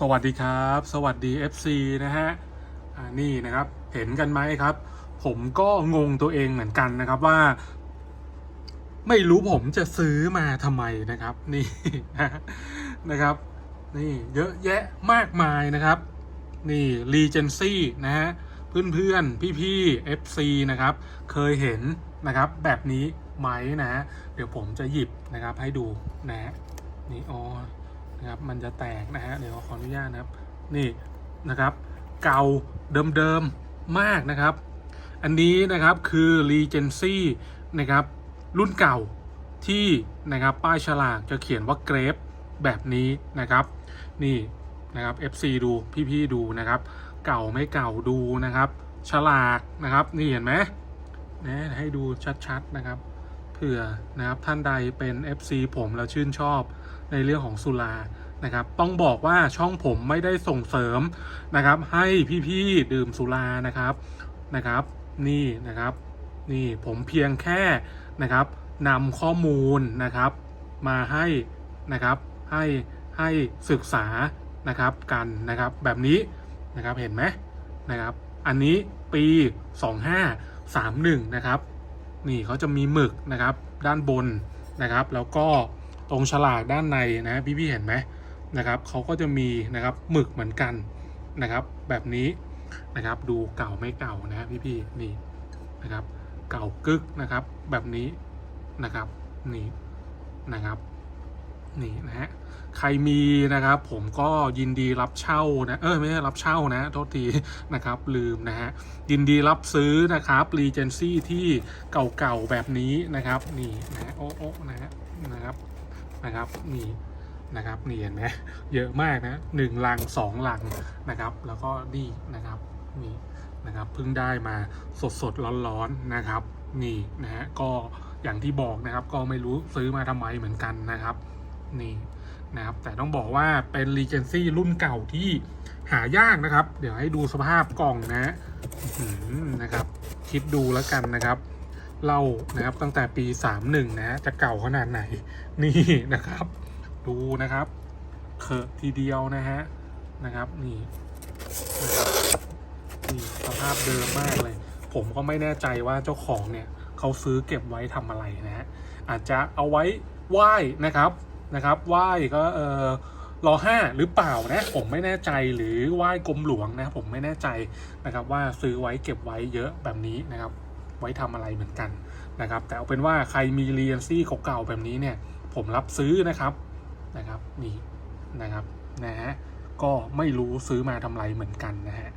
สวัสดีครับ สวัสดี FC นะฮะอ่านี่นะครับเห็นกันไหมครับ ผมก็งงตัวเองเหมือนกันนะครับว่า ไม่รู้ผมจะซื้อมาทำไมนะครับ นี่นะครับ นี่เยอะแยะมากมายนะครับ นี่ Regency นะฮะเพื่อนเพื่อนพี่พี่ๆ FC นะครับ เคยเห็นนะครับแบบนี้ไหมนะฮะเดี๋ยวผมจะหยิบนะครับให้ดูนะฮะนี่อ๋อ นะครับ มันจะแตกนะฮะเดี๋ยวขออนุญาตนะครับ นี่นะครับ เก่าเดิมๆมากนะครับ อันนี้นะครับคือ Regency นะครับ รุ่นเก่าที่นะครับป้ายฉลากจะเขียนว่าเกรฟแบบนี้นะครับ นี่นะครับ FC ดูพี่ๆดูนะครับ เก่าไม่เก่าดูนะครับ ฉลากนะครับนี่เห็นไหมนะให้ดูชัดๆนะครับเผื่อนะครับท่านใดเป็น FC ผมแล้วชื่นชอบ ในเรื่องของสุรานะครับ ต้องบอกว่าช่องผมไม่ได้ส่งเสริมนะครับ ให้พี่ๆดื่มสุรานะครับนะครับ นี่นะครับ นี่ผมเพียงแค่นะครับนำข้อมูลนะครับ มาให้นะครับให้ให้ศึกษานะครับกันนะครับแบบนี้นะครับเห็นไหมนะครับ อันนี้ปี 2531 นะครับ นี่เขาจะมีหมึกนะครับด้านบนนะครับ แล้วก็ ตรงฉลากด้านในนะพี่พี่เห็นไหมนะครับเขาก็จะมีนะครับหมึกเหมือนกันนะครับ แบบนี้นะครับดูเก่าไม่เก่านะพี่พี่นี่นะครับ เก่ากึกนะครับแบบนี้นะครับนี่นะครับนี่นะฮะใครมีนะครับผมก็ยินดีรับเช่านะเออไม่ใช่รับเช่านะโทษทีนะครับลืมนะฮะยินดีรับซื้อนะครับ Regency ที่เก่าๆแบบนี้นะครับนี่นะโอ้โอ้นะฮะนะครับ นะครับนี่นะครับนี่เห็นไหมเยอะมากนะหนึ่งลังสองลังนะครับ แล้วก็นี่นะครับนี่นะครับเพิ่งได้มาสดๆร้อนๆนะครับ นี่นะฮะก็อย่างที่บอกนะครับ ก็ไม่รู้ซื้อมาทำไมเหมือนกันนะครับนี่นะครับแต่ต้องบอกว่าเป็น Regency รุ่นเก่าที่หายากนะครับ เดี๋ยวให้ดูสภาพกล่องนะนะครับ คิดดูแล้วกันนะครับ เล่านะครับตั้งแต่ปี 31 นะจะเก่าขนาดไหน นี่นะครับ ดูนะครับเคอะทีเดียวนะฮะนะครับนี่นะครับนี่สภาพเดิมมากเลย ผมก็ไม่แน่ใจว่าเจ้าของเนี่ยเขาซื้อเก็บไว้ทำอะไรนะฮะอาจจะเอาไว้ไหว้นะครับนะครับไหว้ก็เออรอห้าหรือเปล่านะผมไม่แน่ใจหรือไหว้กรมหลวงนะผมไม่แน่ใจนะครับว่าซื้อไว้เก็บไว้เยอะแบบนี้นะครับ ไว้ทำอะไรเหมือนกันนะครับ แต่เอาเป็นว่าใครมีเรียนซี่เก่าๆแบบนี้เนี่ยผมรับซื้อนะครับนะครับนี่นะครับนะฮะก็ไม่รู้ซื้อมาทำอะไรเหมือนกันนะฮะ